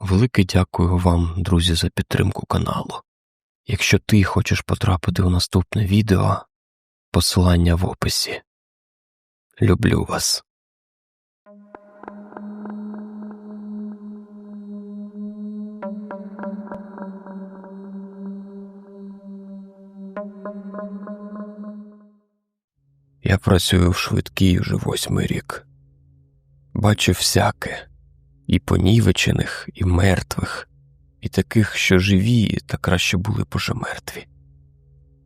Велике дякую вам, друзі, за підтримку каналу. Якщо ти хочеш потрапити у наступне відео, посилання в описі. Люблю вас. Я працюю в швидкій уже восьмий рік. Бачив всяке і понівечених, і мертвих, і таких, що живі, та краще були б уже мертві.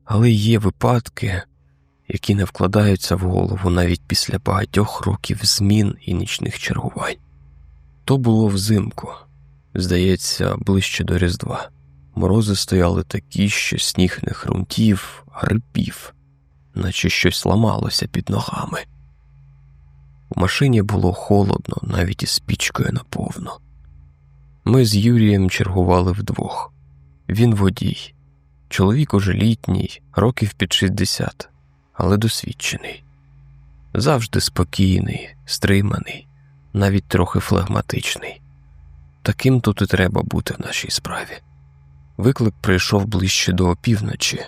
Але є випадки, які не вкладаються в голову навіть після багатьох років змін і нічних чергувань. То було взимку, здається, ближче до Різдва. Морози стояли такі, що сніг не хрумтів, а рипів, наче щось ламалося під ногами. У машині було холодно, навіть із пічкою наповну. Ми з Юрієм чергували вдвох. Він водій, чоловік уже літній, років під 60, але досвідчений, завжди спокійний, стриманий, навіть трохи флегматичний. Таким тут і треба бути в нашій справі. Виклик прийшов ближче до опівночі.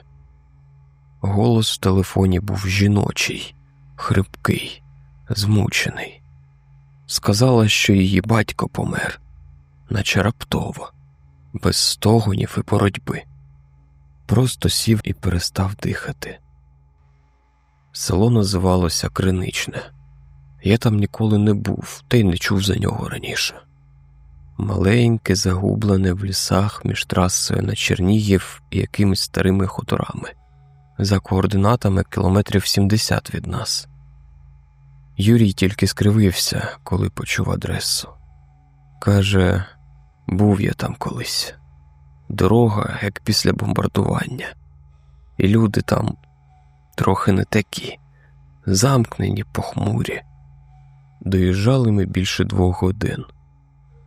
Голос в телефоні був жіночий, хрипкий, змучений. Сказала, що її батько помер, наче раптово, без стогонів і боротьби. Просто сів і перестав дихати. Село називалося Криничне. Я там ніколи не був, та й не чув за нього раніше. Маленьке, загублене в лісах між трасою на Чернігів і якимись старими хуторами, за координатами кілометрів 70 від нас. Юрій тільки скривився, коли почув адресу. Каже, був я там колись. Дорога, як після бомбардування, і люди там трохи не такі, замкнені, похмурі. Доїжджали ми більше двох годин.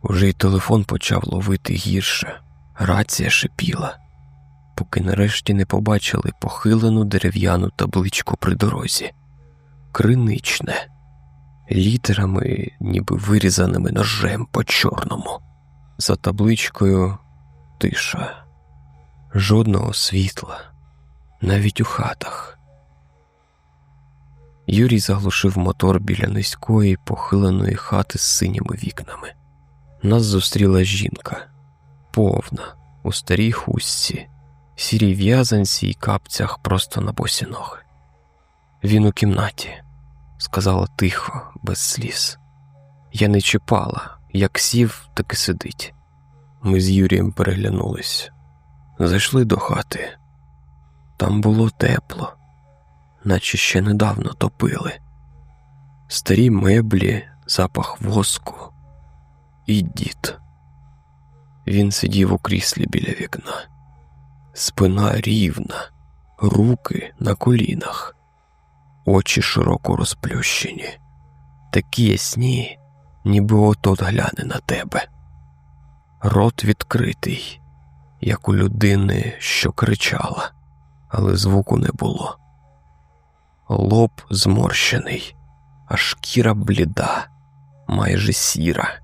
Уже й телефон почав ловити гірше, рація шипіла, поки нарешті не побачили похилену дерев'яну табличку при дорозі. Криничне, літерами, ніби вирізаними ножем по чорному. За табличкою тиша, жодного світла, навіть у хатах. Юрій заглушив мотор біля низької похиленої хати з синіми вікнами. Нас зустріла жінка, повна, у старій хустці, сірій в'язанці і капцях просто на босі ноги. Він у кімнаті, сказала тихо, без сліз. Я не чіпала, як сів, так і сидить. Ми з Юрієм переглянулись, зайшли до хати. Там було тепло, наче ще недавно топили. Старі меблі, запах воску і дід. Він сидів у кріслі біля вікна, спина рівна, руки на колінах, очі широко розплющені, такі ясні, ніби от-от гляне на тебе. Рот відкритий, як у людини, що кричала, але звуку не було. Лоб зморщений, а шкіра бліда, майже сіра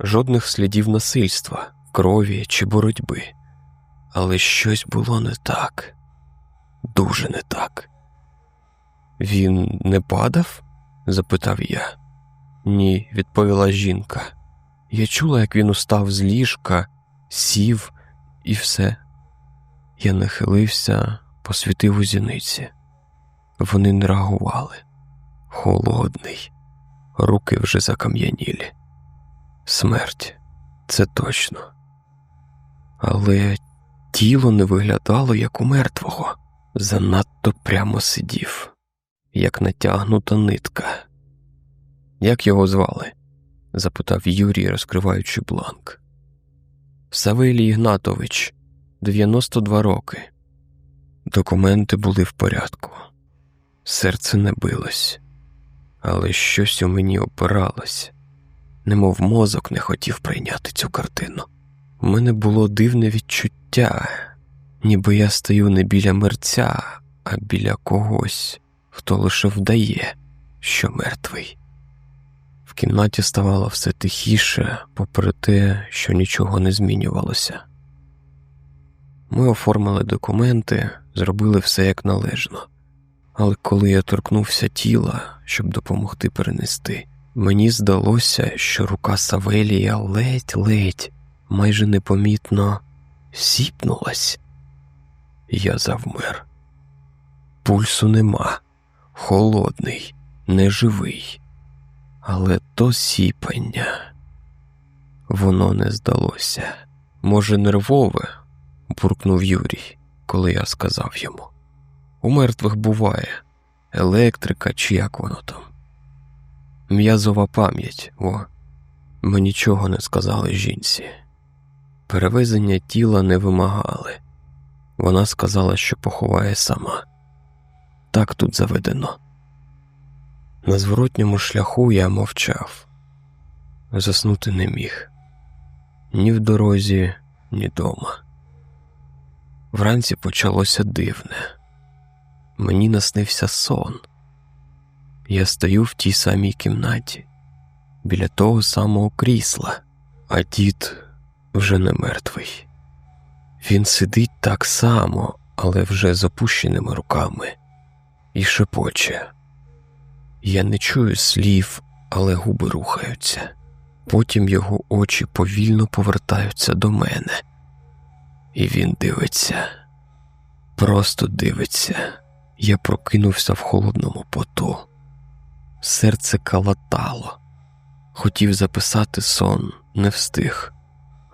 жодних слідів насильства, крові чи боротьби. Але щось було не так, дуже не так. Він не падав? запитав я. Ні, відповіла жінка. Я чула, як він устав з ліжка, сів і все. Я нахилився, посвітив у зіниці. Вони не реагували. Холодний, руки вже закам'янілі. Смерть, це точно. Але тіло не виглядало як у мертвого, занадто прямо сидів, як натягнута нитка. Як його звали? запитав Юрій, розкриваючи бланк. Савелій Ігнатович, 92 роки. Документи були в порядку, серце не билось, але щось у мені опиралось немов мозок не хотів прийняти цю картину. У мене було дивне відчуття, ніби я стою не біля мерця, а біля когось, хто лише вдає, що мертвий. В кімнаті ставало все тихіше, попри те, що нічого не змінювалося. Ми оформили документи, зробили все як належно, але коли я торкнувся тіла, щоб допомогти перенести, мені здалося, що рука Савелія ледь-ледь, майже непомітно сіпнулась. Я завмер. Пульсу нема, холодний, неживий, але то сіпання. Воно не здалося. Може, нервове, буркнув Юрій, коли я сказав йому. У мертвих буває електрика чи як воно там. М'язова пам'ять, о, ми нічого не сказали жінці. Перевезення тіла не вимагали. Вона сказала, що поховає сама. Так тут заведено. На зворотньому шляху я мовчав, заснути не міг ні в дорозі, ні дома. Вранці почалося дивне. Мені наснився сон. Я стою в тій самій кімнаті, біля того самого крісла, а дід вже не мертвий. Він сидить так само, але вже з опущеними руками, і шепоче. Я не чую слів, але губи рухаються. Потім його очі повільно повертаються до мене, і він дивиться, просто дивиться. Я прокинувся в холодному поту. Серце калатало, хотів записати сон, не встиг,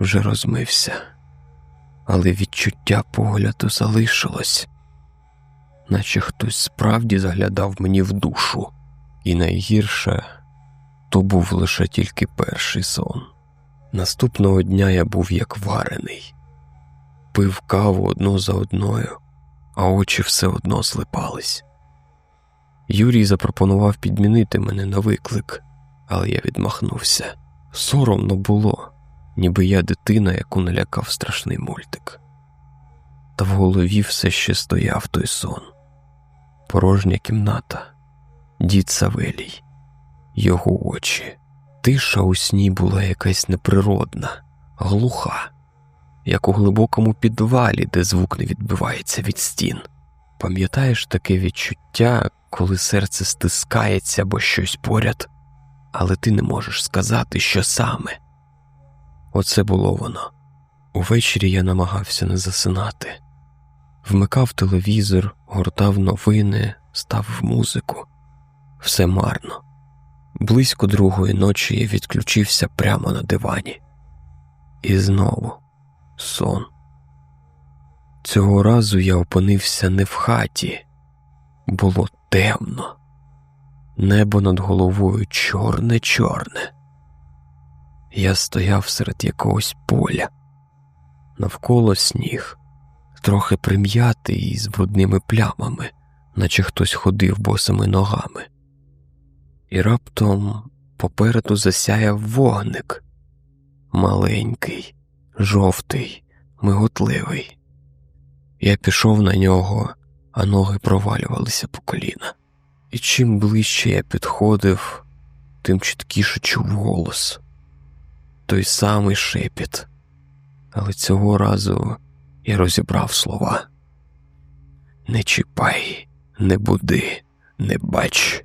вже розмився, але відчуття погляду залишилось, наче хтось справді заглядав мені в душу, і найгірше то був лише тільки перший сон. Наступного дня я був як варений, пив каву одну за одною, а очі все одно злипались. Юрій запропонував підмінити мене на виклик, але я відмахнувся. Соромно було, ніби я дитина, яку налякав страшний мультик. Та в голові все ще стояв той сон, порожня кімната, дід Савелій, його очі. Тиша у сні була якась неприродна, глуха, як у глибокому підвалі, де звук не відбивається від стін. Пам'ятаєш таке відчуття, коли серце стискається або щось поряд, але ти не можеш сказати, що саме. Оце було воно. Увечері я намагався не засинати, вмикав телевізор, гортав новини, ставив музику. Все марно. Близько другої ночі я відключився прямо на дивані. І знову сон. Цього разу я опинився не в хаті, було темно, небо над головою чорне чорне. Я стояв серед якогось поля, навколо сніг, трохи прим'ятий і з брудними плямами, наче хтось ходив босими ногами. І раптом попереду засяяв вогник маленький, жовтий, миготливий. Я пішов на нього, а ноги провалювалися по коліна. І чим ближче я підходив, тим чіткіше чув голос той самий шепіт, але цього разу я розібрав слова Не чіпай, не буди, не бач.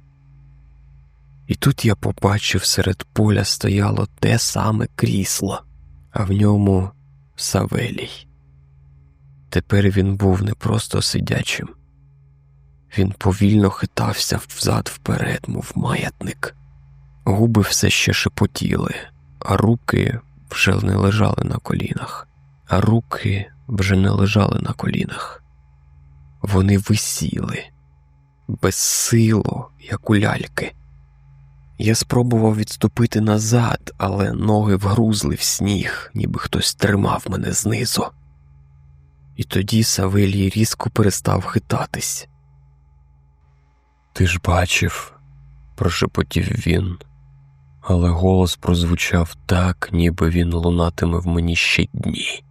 І тут я побачив серед поля стояло те саме крісло, а в ньому Савелій. Тепер він був не просто сидячим, він повільно хитався взад вперед, мов маятник, губи все ще шепотіли, а руки вже не лежали на колінах, а руки вже не лежали на колінах. Вони висіли безсило, як у ляльки. Я спробував відступити назад, але ноги вгрузли в сніг, ніби хтось тримав мене знизу. І тоді Савелій різко перестав хитатись. Ти ж бачив, прошепотів він, але голос прозвучав так, ніби він лунатиме в мені ще дні.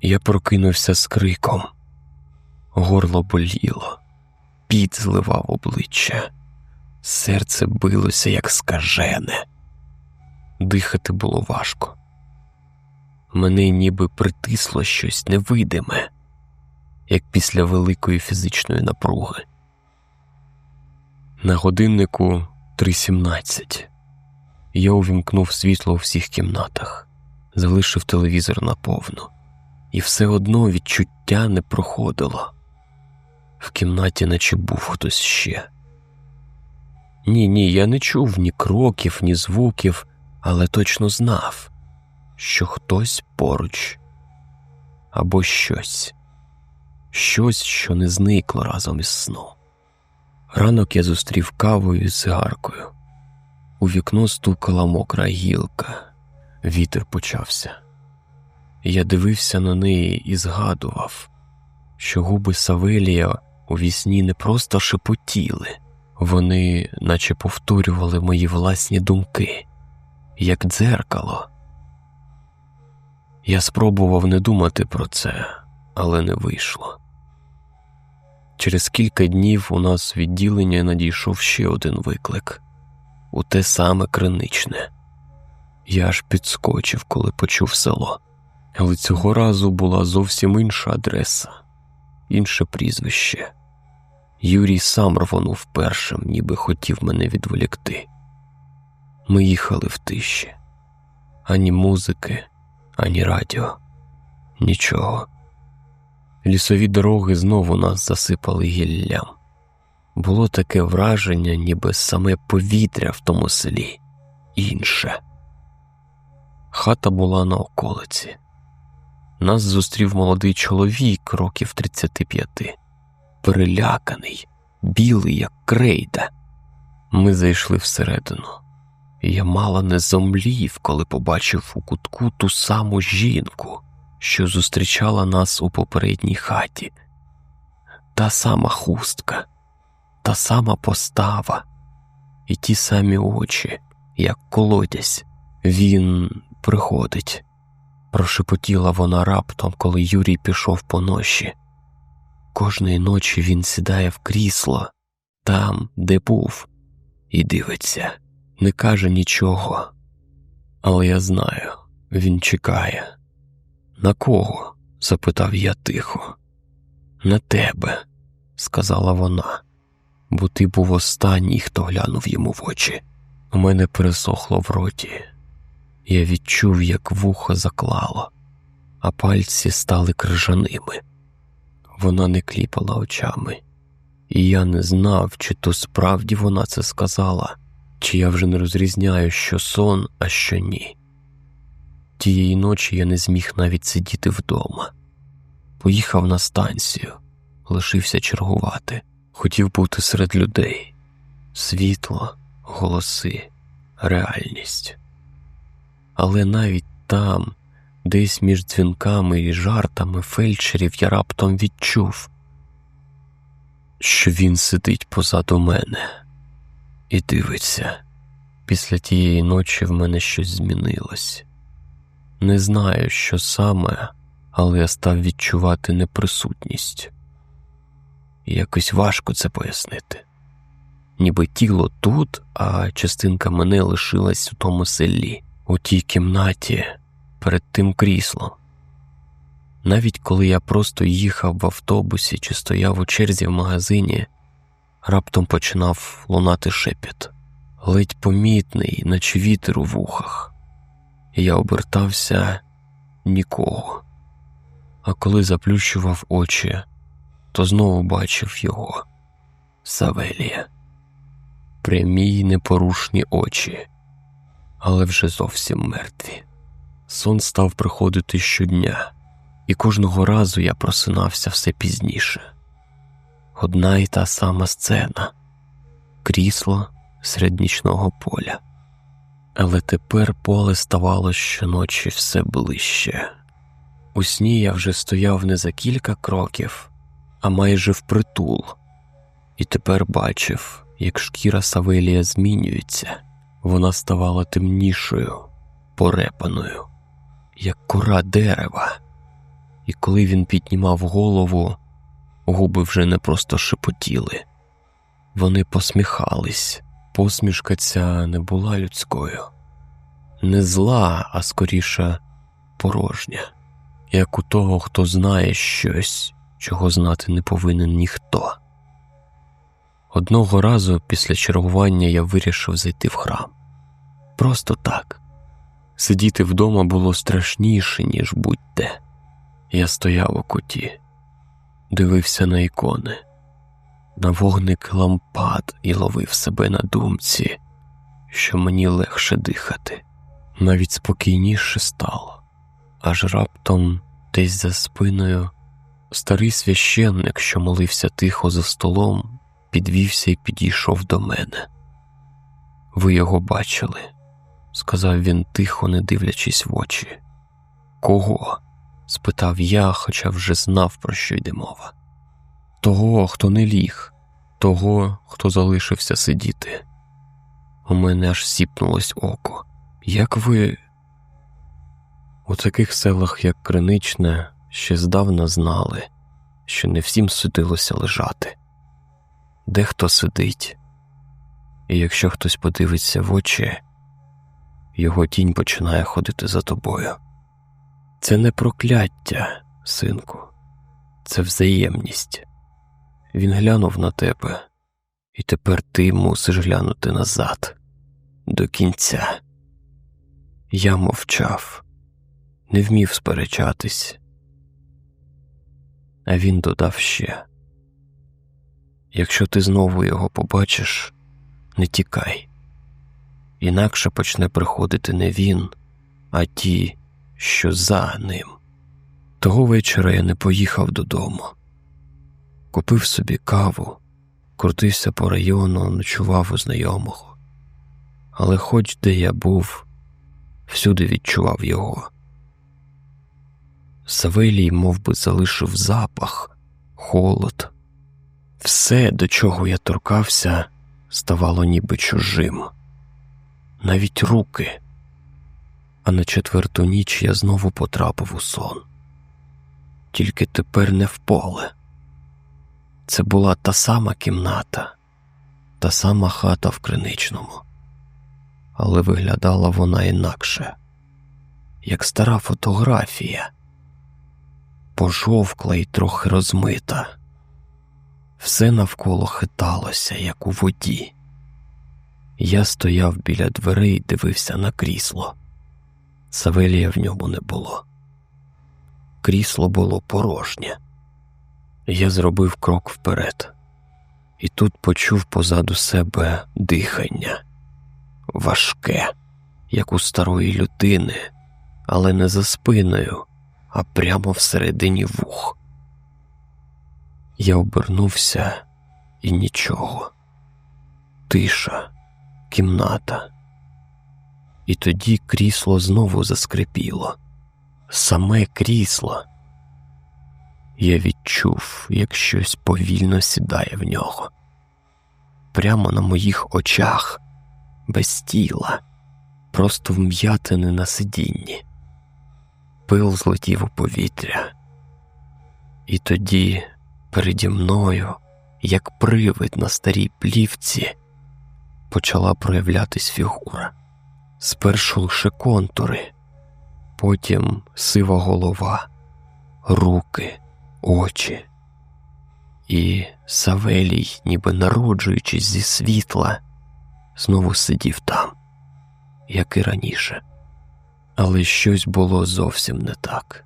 Я прокинувся з криком, горло боліло, піт зливав обличчя. Серце билося, як скажене, дихати було важко. Мене ніби притисло щось невидиме, як після великої фізичної напруги. На годиннику 3.17 я увімкнув світло у всіх кімнатах, залишив телевізор наповну, і все одно відчуття не проходило. В кімнаті наче був хтось ще. Ні, ні, я не чув ні кроків, ні звуків, але точно знав, що хтось поруч або щось, щось, що не зникло разом із сном. Ранок я зустрів кавою і цигаркою. У вікно стукала мокра гілка, вітер почався. Я дивився на неї і згадував, що губи Савелія у вісні не просто шепотіли, вони наче повторювали мої власні думки, як дзеркало. Я спробував не думати про це, але не вийшло. Через кілька днів у нас в відділення надійшов ще один виклик у те саме криничне. Я аж підскочив, коли почув село, але цього разу була зовсім інша адреса, інше прізвище. Юрій сам рвонув першим, ніби хотів мене відволікти. Ми їхали в тиші, ані музики, ані радіо, нічого. Лісові дороги знову нас засипали гіллям. Було таке враження, ніби саме повітря в тому селі інше. Хата була на околиці. Нас зустрів молодий чоловік років 35, переляканий, білий, як крейда. Ми зайшли всередину, і я мало не зомлів, коли побачив у кутку ту саму жінку, що зустрічала нас у попередній хаті, та сама хустка та сама постава і ті самі очі, як колодязь. Він приходить, прошепотіла вона раптом, коли Юрій пішов по ноші. Кожної ночі він сідає в крісло там, де був, і дивиться, не каже нічого. Але я знаю, він чекає. На кого? запитав я тихо. На тебе, сказала вона бо ти був останній, хто глянув йому в очі. У мене пересохло в роті. Я відчув, як вухо заклало, а пальці стали крижаними. Вона не кліпала очами, і я не знав, чи то справді вона це сказала, чи я вже не розрізняю, що сон, а що ні. Тієї ночі я не зміг навіть сидіти вдома. Поїхав на станцію, лишився чергувати хотів бути серед людей світло, голоси, реальність. Але навіть там, десь між дзвінками і жартами фельдшерів, я раптом відчув, що він сидить позаду мене і дивиться. Після тієї ночі в мене щось змінилось. Не знаю, що саме, але я став відчувати неприсутність І якось важко це пояснити. Ніби тіло тут, а частинка мене лишилась у тому селі, у тій кімнаті перед тим кріслом. Навіть коли я просто їхав в автобусі чи стояв у черзі в магазині, раптом починав лунати шепіт, ледь помітний, наче вітер у вухах. Я обертався нікого. А коли заплющував очі, то знову бачив його Савелія, прямі й непорушні очі, але вже зовсім мертві. Сон став приходити щодня, і кожного разу я просинався все пізніше. Одна й та сама сцена, крісло серед нічного поля. Але тепер поле ставало щоночі все ближче. У сні я вже стояв не за кілька кроків, а майже впритул, і тепер бачив, як шкіра Савелія змінюється, вона ставала темнішою, порепаною, як кора дерева, і коли він піднімав голову, губи вже не просто шепотіли, вони посміхались, Посмішка ця не була людською, не зла, а скоріше порожня, як у того, хто знає щось, чого знати не повинен ніхто. Одного разу після чергування я вирішив зайти в храм. Просто так. Сидіти вдома було страшніше, ніж будь-де. Я стояв у куті, дивився на ікони, на вогник лампад і ловив себе на думці, що мені легше дихати, навіть спокійніше стало, аж раптом десь за спиною старий священник, що молився тихо за столом, підвівся і підійшов до мене. Ви його бачили, сказав він тихо, не дивлячись в очі. Кого? спитав я, хоча вже знав, про що йде мова. Того, хто не ліг, того, хто залишився сидіти. У мене аж сіпнулось око. Як ви. У таких селах, як Криничне, ще здавна знали, що не всім судилося лежати. Дехто сидить, і якщо хтось подивиться в очі, його тінь починає ходити за тобою. Це не прокляття, синку, це взаємність. Він глянув на тебе, і тепер ти мусиш глянути назад, до кінця. Я мовчав, не вмів сперечатись, а він додав ще: якщо ти знову його побачиш, не тікай, інакше почне приходити не він, а ті що за ним. Того вечора я не поїхав додому, купив собі каву, крутився по району, ночував у знайомого, але хоч де я був, всюди відчував його. Савелій мов би, залишив запах, холод, все, до чого я торкався, ставало ніби чужим, навіть руки а на четверту ніч я знову потрапив у сон. Тільки тепер не в поле. Це була та сама кімната, та сама хата в криничному, але виглядала вона інакше, як стара фотографія, пожовкла і трохи розмита. Все навколо хиталося, як у воді. Я стояв біля дверей і дивився на крісло. Савелія в ньому не було. Крісло було порожнє. Я зробив крок вперед, і тут почув позаду себе дихання важке, як у старої людини, але не за спиною, а прямо всередині вух. Я обернувся і нічого. Тиша, кімната. І тоді крісло знову заскрипіло. Саме крісло. Я відчув, як щось повільно сідає в нього. Прямо на моїх очах, без тіла, просто вм'ятини на сидінні. Пил злетів у повітря. І тоді переді мною, як привид на старій плівці, почала проявлятись фігура. Спершу лише контури, потім сива голова, руки, очі. І Савелій, ніби народжуючись зі світла, знову сидів там, як і раніше. Але щось було зовсім не так.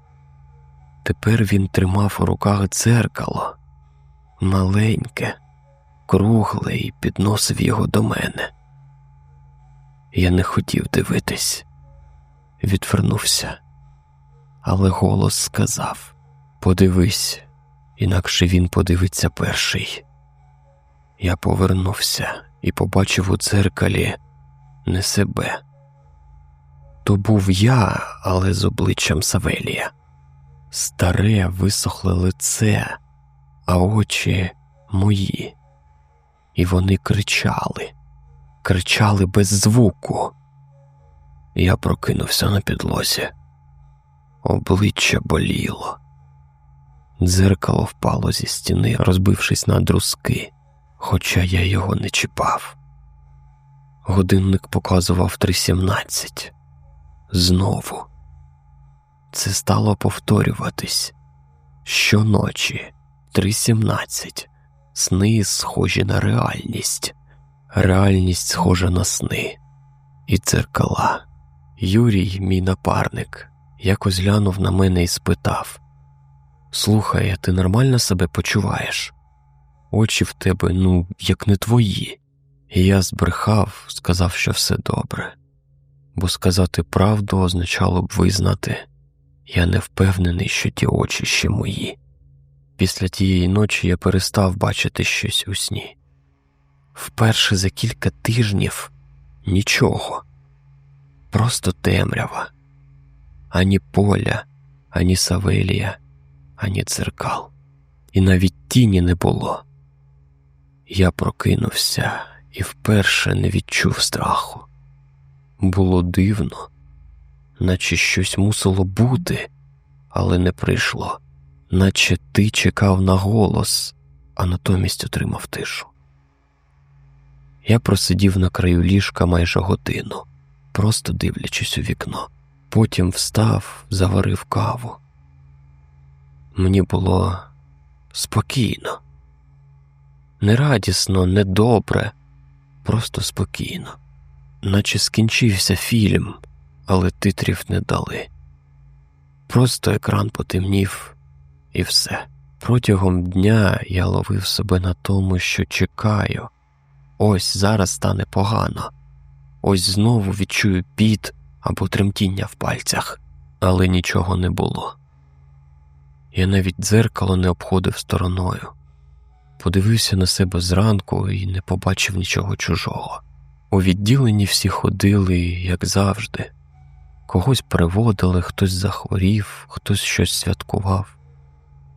Тепер він тримав у руках дзеркало, маленьке, кругле і підносив його до мене. Я не хотів дивитись, відвернувся, але голос сказав Подивись, інакше він подивиться перший. Я повернувся і побачив у дзеркалі не себе. То був я, але з обличчям Савелія, старе висохле лице, а очі мої, і вони кричали кричали без звуку. Я прокинувся на підлозі. Обличчя боліло. Дзеркало впало зі стіни, розбившись на друзки, хоча я його не чіпав. Годинник показував 3.17. Знову. Це стало повторюватись щоночі 3.17. Сни схожі на реальність, реальність схожа на сни і дзеркала. Юрій, мій напарник, якось глянув на мене і спитав Слухай, ти нормально себе почуваєш? Очі в тебе, ну, як не твої. І я збрехав, сказав, що все добре, бо сказати правду означало б визнати я не впевнений, що ті очі ще мої. Після тієї ночі я перестав бачити щось у сні. Вперше за кілька тижнів нічого, просто темрява, ані поля, ані Савелія, ані дзеркал, і навіть тіні не було. Я прокинувся і вперше не відчув страху. Було дивно, наче щось мусило бути, але не прийшло, наче ти чекав на голос, а натомість отримав тишу. Я просидів на краю ліжка майже годину, просто дивлячись у вікно. Потім встав, заварив каву. Мені було спокійно, не радісно, не добре, просто спокійно, наче скінчився фільм, але титрів не дали. Просто екран потемнів, і все. Протягом дня я ловив себе на тому, що чекаю. Ось зараз стане погано, ось знову відчую піт або тремтіння в пальцях, але нічого не було. Я навіть дзеркало не обходив стороною, подивився на себе зранку і не побачив нічого чужого. У відділенні всі ходили, як завжди, когось приводили, хтось захворів, хтось щось святкував.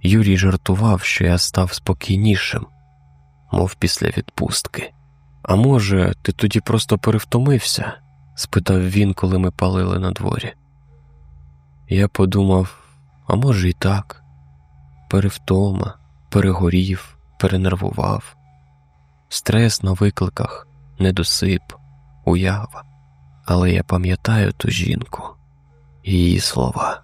Юрій жартував, що я став спокійнішим, мов після відпустки. А може, ти тоді просто перевтомився? спитав він, коли ми палили на дворі. Я подумав, а може, і так, перевтома, перегорів, перенервував, стрес на викликах, недосип, уява. Але я пам'ятаю ту жінку, її слова.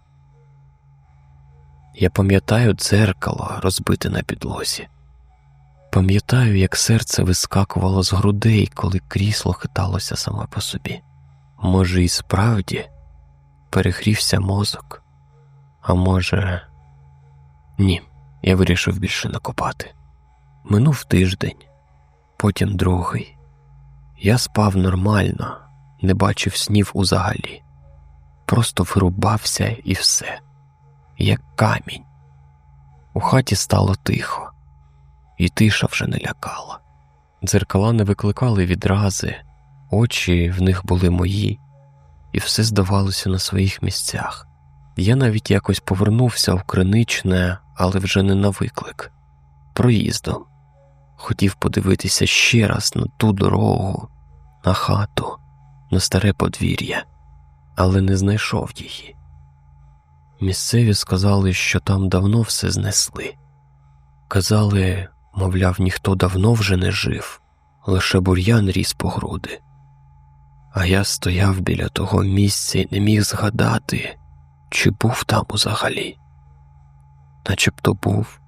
Я пам'ятаю дзеркало, розбите на підлозі. Пам'ятаю, як серце вискакувало з грудей, коли крісло хиталося саме по собі. Може, і справді перегрівся мозок, а може, ні, я вирішив більше не копати. Минув тиждень, потім другий. Я спав нормально, не бачив снів узагалі, просто вирубався і все, як камінь. У хаті стало тихо, і тиша вже не лякала. Дзеркала не викликали відрази, очі в них були мої, і все здавалося на своїх місцях. Я навіть якось повернувся в криничне, але вже не на виклик, проїздом. Хотів подивитися ще раз на ту дорогу, на хату, на старе подвір'я, але не знайшов її. Місцеві сказали, що там давно все знесли. Казали, мовляв, ніхто давно вже не жив, лише бур'ян ріс по груди. А я стояв біля того місця і не міг згадати, чи був там взагалі, начебто був,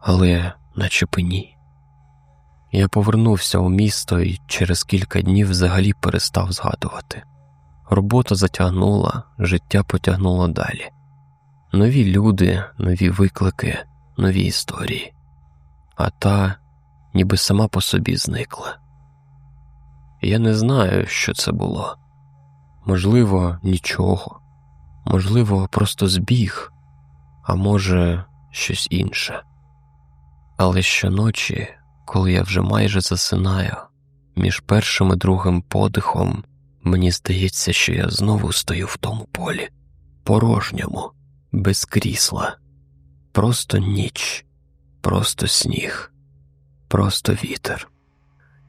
але начебто ні. Я повернувся у місто і через кілька днів взагалі перестав згадувати. Робота затягнула, життя потягнуло далі. Нові люди, нові виклики, нові історії, а та ніби сама по собі зникла. Я не знаю, що це було. Можливо, нічого, можливо, просто збіг, а може, щось інше. Але щоночі, коли я вже майже засинаю, між першим і другим подихом, мені здається, що я знову стою в тому полі, порожньому, без крісла, просто ніч, просто сніг, просто вітер.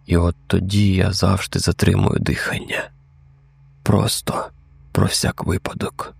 І от тоді я завжди затримую дихання. Просто про всяк випадок.